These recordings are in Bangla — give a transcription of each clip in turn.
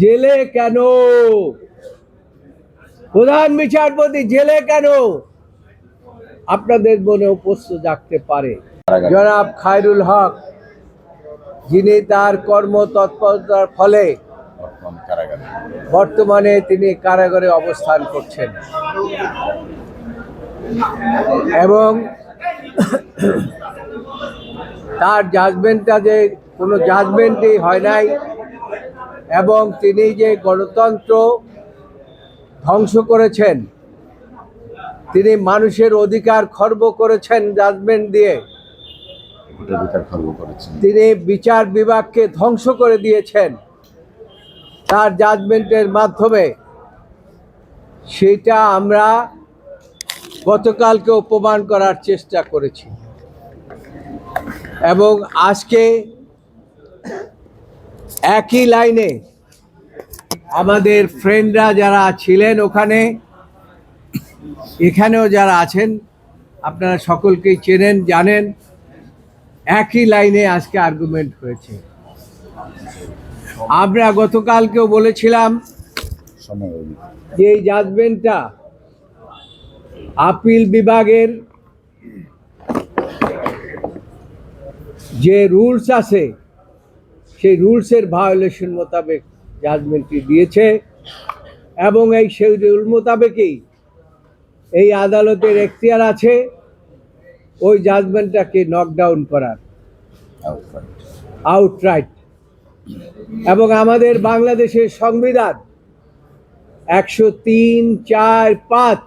জেলে কেন? প্রধান বিচারপতি জেলে কেন? আপনাদের মনে প্রশ্ন জাগতে পারে। জনাব খায়রুল হক, যিনি তার কর্মতৎপরতার ফলে বর্তমানে তিনি কারাগারে অবস্থান করছেন। এবং তার জাজমেন্টটা যে কোনো জাজমেন্টই হয় নাই। এবং তিনি যে গণতন্ত্র ধ্বংস করেছেন তিনি মানুষের অধিকার খর্ব করেছেন জাজমেন্ট দিয়ে। তিনি বিচার বিভাগকে ধ্বংস করে দিয়েছেন। তার জাজমেন্টের মাধ্যমে সেটা আমরা গতকালকে প্রমাণ করার চেষ্টা করেছি। এবং আজকে একই লাইনে আমাদের ফ্রেন্ডরা যারা ছিলেন ওখানে, এখানেও যারা আছেন, আপনারা সকলকেই চেনেন, জানেন, একই লাইনে আজকে আর্গুমেন্ট হয়েছে। আমরা গতকালকেও বলেছিলাম যে এই জাজমেন্টটা আপিল বিভাগের যে রুলস আছে সেই রুলসের ভায়োলেশন মোতাবেক জাজমেন্টটি দিয়েছে এবং এই সেই রুল মোতাবেকেই এই আদালতের এখতিয়ার আছে ওই জাজমেন্টটাকে নকডাউন করার। আউটরাইট এবং আমাদের বাংলাদেশের সংবিধান একশো তিন চার পাঁচ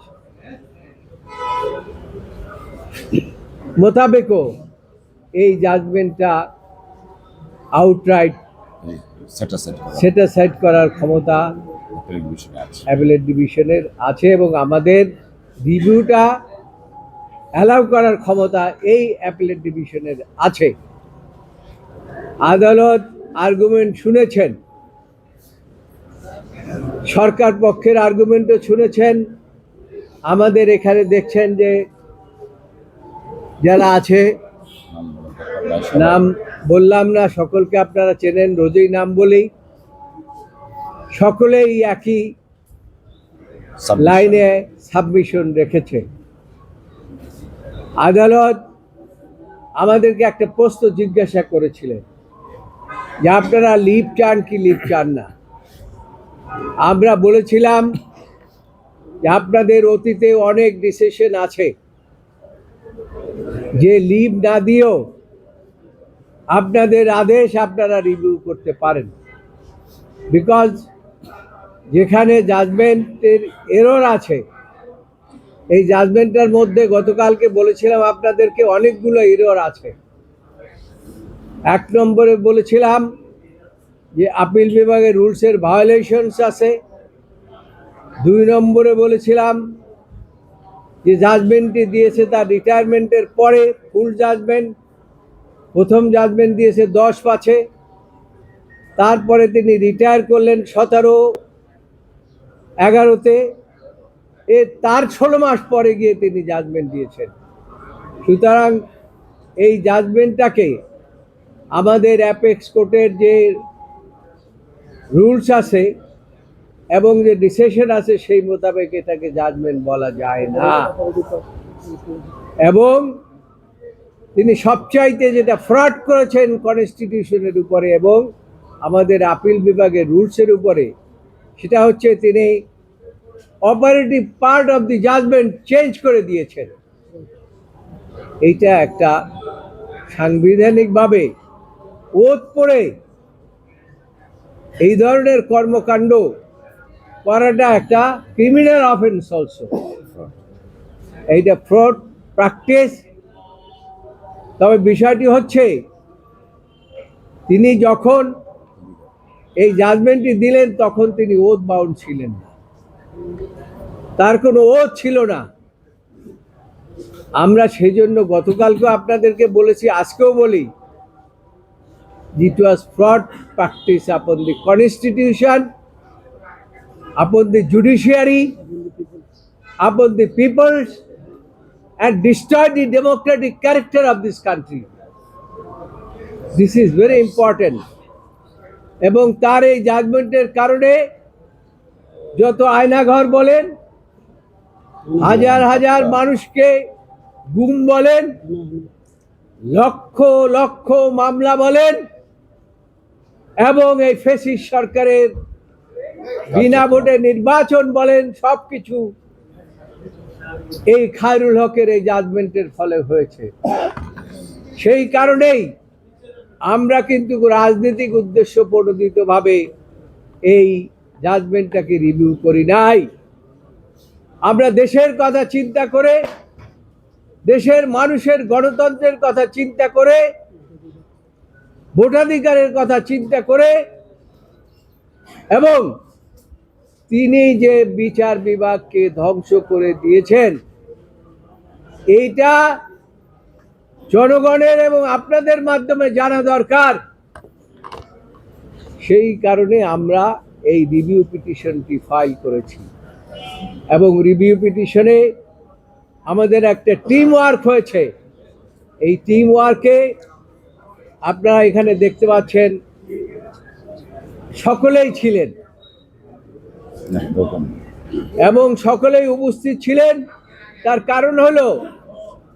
মোতাবেকও এই জাজমেন্টটা আউটরাইট সেটা করার ক্ষমতা অ্যাপিল অ্যাপেলেট ডিভিশনের আছে এবং আমাদের রিভিউটা অ্যালাউ করার ক্ষমতা এই অ্যাপেলেট ডিভিশনের আছে। আদালত আর্গুমেন্ট শুনেছেন। সরকার পক্ষের আর্গুমেন্টও শুনেছেন। আমাদের এখানে দেখছেন যে যারা আছে নাম বললাম না সকলকে আপনারা চেনেন রোজই নাম বলেই সকলেই একই লাইনে সাবমিশন রেখেছে। আদালত আমাদেরকে একটা প্রশ্ন জিজ্ঞাসা করেছিলেন যে আপনারা লিভ চান কি লিভ চান না? আমরা বলেছিলাম যে আপনাদের অতীতে অনেক ডিসিশন আছে। যে লিভ না দিয়েও আপনাদের আদেশ আপনারা রিভিউ করতে পারেন। বিকজ যেখানে জাজমেন্টের এরর আছে, এই জাজমেন্টের মধ্যে গতকালকে বলেছিলাম আপনাদেরকে অনেকগুলো এরর আছে। এক নম্বরে বলেছিলাম যে আপিল বিভাগের রুলসের ভায়োলেশনস আছে। দুই নম্বরে বলেছিলাম যে জাজমেন্টটি দিয়েছে তার রিটায়ারমেন্টের পরে ফুল জাজমেন্ট প্রথম জাজমেন্ট দিয়েছে দশ পাঁচে তারপরে তিনি রিটায়ার করলেন সতেরো এগারোতে। এ তার ষোলো মাস পরে গিয়ে তিনি জাজমেন্ট দিয়েছেন। সুতরাং এই জাজমেন্টটাকে আমাদের অ্যাপেক্স কোর্টের যে রুলস আছে এবং যে ডিসিশন আছে সেই মোতাবেক এটাকে জাজমেন্ট বলা যায় না। এবং তিনি সবচাইতে যেটা ফ্রড করেছেন কনস্টিটিউশনের উপরে এবং আমাদের আপিল বিভাগের রুলসের উপরে, সেটা হচ্ছে তিনি operative part of the judgement change করে দিয়েছেন। এইটা একটা সাংবিধানিকভাবে ওত পড়ে এই ধরনের কর্মকাণ্ড করাটা একটা ক্রিমিনাল অফেন্স অলসো এইটা ফ্রড প্র্যাকটিস তবে বিষয়টি হচ্ছে, তিনি যখন এই জাজমেন্টটি দিলেন, তখন তিনি ওত বাউন্ড ছিলেন না। তার কোনো ওত ছিল না। আমরা সেই জন্য গতকালকে আপনাদেরকে বলেছি, আজকেও বলি ইট ওয়াজ fraud practice upon the constitution upon the judiciary upon the peoples and destroy the democratic character of this country. This is very important. এবং তার এই জাজমেন্টের কারণে যত আয়নাঘর বলেন, হাজার হাজার মানুষকে গুম বলেন, লক্ষ লক্ষ মামলা বলেন, এবং এই ফেসিস সরকারের বিনা ভোটে নির্বাচন বলেন, সবকিছু এই খায়রুল হকের এই জাজমেন্টের ফলে হয়েছে। সেই কারণেই আমরা কিন্তু রাজনৈতিক উদ্দেশ্য প্রণোদিতভাবে এই জাজমেন্টটাকে রিভিউ করি নাই। আমরা দেশের কথা চিন্তা করে, দেশের মানুষের গণতন্ত্রের কথা চিন্তা করে, ভোটাধিকারের কথা চিন্তা করে, এবং তিনি যে বিচার বিভাগকে ধ্বংস করে দিয়েছেন, এইটা জনগণের এবং আপনাদের মাধ্যমে জানা দরকার সেই কারণে আমরা এই রিভিউ পিটিশনটি ফাইল করেছি এবং রিভিউ পিটিশনে আমাদের একটা টিম ওয়ার্ক হয়েছে এই টিম ওয়ার্কে আপনারা এখানে দেখতে পাচ্ছেন, সকলেই ছিলেন। এবং সকলেই উপস্থিত ছিলেন। তার কারণ হলো,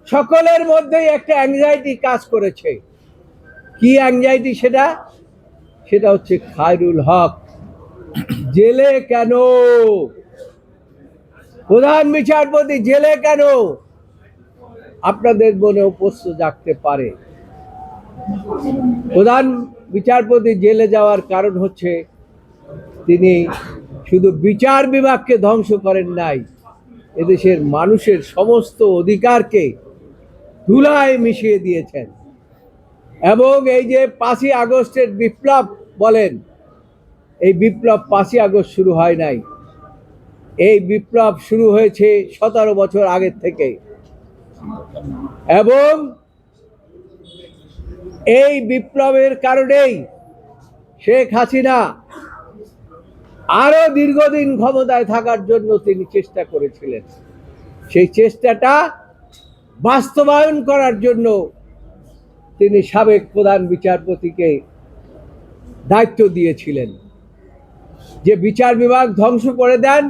সকলের মধ্যেই একটা অ্যাংজাইটি কাজ করেছে। কি অ্যাংজাইটি সেটা? সেটা হচ্ছে খায়রুল হক। জেলে কেন? প্রধান বিচারপতি, জেলে কেন? আপনাদের মনেও প্রশ্ন জাগতে পারে। প্রধান বিচারপতি জেলে যাওয়ার কারণ হচ্ছে, তিনি শুধু বিচার বিভাগকে ধ্বংস করেন নাই, এদেশের মানুষের সমস্ত অধিকারকে ধুলায় মিশিয়ে দিয়েছেন। এবং এই যে পাঁচই আগস্টের বিপ্লব বলেন, এই বিপ্লব পাঁচই আগস্ট শুরু হয় নাই। এই বিপ্লব শুরু হয়েছে সতেরো বছর আগের থেকে। এবং এই বিপ্লবের কারণেই শেখ হাসিনা আরও দীর্ঘদিন ক্ষমতায় থাকার জন্য তিনি চেষ্টা করেছিলেন। সেই চেষ্টাটা বাস্তবায়ন করার জন্য তিনি সাবেক প্রধান বিচারপতিকে দায়িত্ব দিয়েছিলেন। যে বিচার বিভাগ ধ্বংস করে দেন,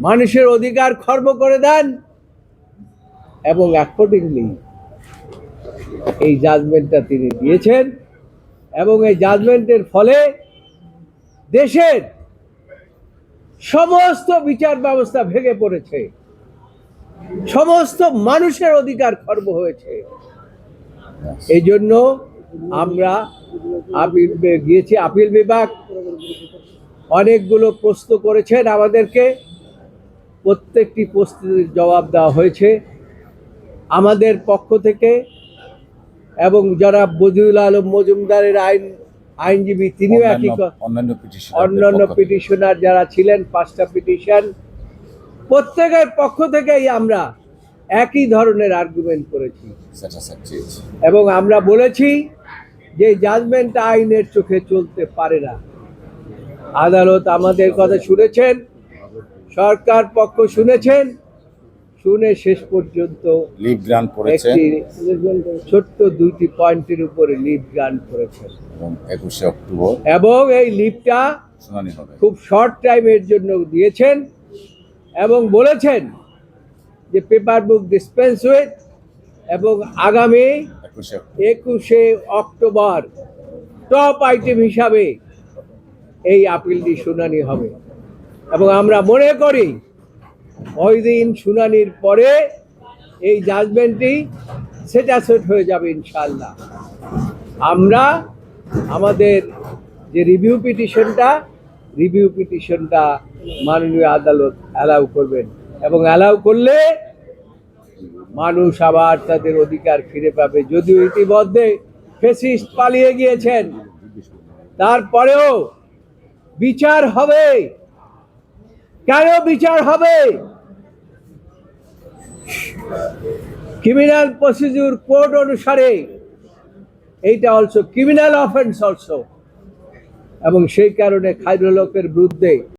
মানুষের অধিকার খর্ব করে দেন এবং অ্যাকর্ডিংলি এই জাজমেন্টটা তিনি দিয়েছেন এবং এই জাজমেন্টের ফলে দেশের সমস্ত বিচার ব্যবস্থা ভেঙে পড়েছে। সমস্ত মানুষের অধিকার খর্ব হয়েছে। এই জন্য আমরা আপিল গিয়েছি, আপিল বিভাগ অনেকগুলো প্রশ্ন করেছেন আমাদেরকে। প্রত্যেকটি প্রশ্নের জবাব দেওয়া হয়েছে। আমাদের পক্ষ থেকে এবং যারা বদিউল আলম মজুমদারের আইন আইনজীবী তিনিও একই অন্যান্য- অন্যান্য পিটিশনার যারা ছিলেন পাঁচটা পিটিশন প্রত্যেকের পক্ষ থেকেই আমরা একই ধরনের আর্গুমেন্ট করেছি। এবং আমরা বলেছি যে জাজমেন্ট আইনের চোখে চলতে পারে না। আদালত আমাদের কথা শুনেছেন সরকার পক্ষ শুনেছেন শুনে শেষ পর্যন্ত লিভ করেছেন। একটি ছোট্ট দুইটি পয়েন্টের উপরে লিভ গ্রান্ট করেছেন। এবং একুশে অক্টোবর এবং এই লিভটা শুনানি হবে। খুব শর্ট টাইমের জন্য দিয়েছেন এবং বলেছেন যে পেপার বুক ডিসপেন্স উইথ এবং আগামী একুশে অক্টোবর। টপ আইটেম হিসাবে এই আপিলটি শুনানি হবে। এবং আমরা মনে করি ওই দিন শুনানির পরে এই জাজমেন্টটি সেটা সেট হয়ে যাবে ইনশাল্লাহ আমরা আমাদের যে রিভিউ পিটিশনটা রিভিউ পিটিশনটা মাননীয় আদালত অ্যালাউ করবেন এবং অ্যালাউ করলে মানুষ আবার তাদের অধিকার ফিরে পাবে। যদিও ইতিমধ্যে ফেসিস্ট পালিয়ে গিয়েছেন, তারপরেও বিচার হবে। কেন বিচার হবে? ক্রিমিনাল প্রসিডিউর কোড অনুসারে এইটা অলসো ক্রিমিনাল অফেন্স অলসো এবং সেই কারণে খাইরুল লোকের বিরুদ্ধে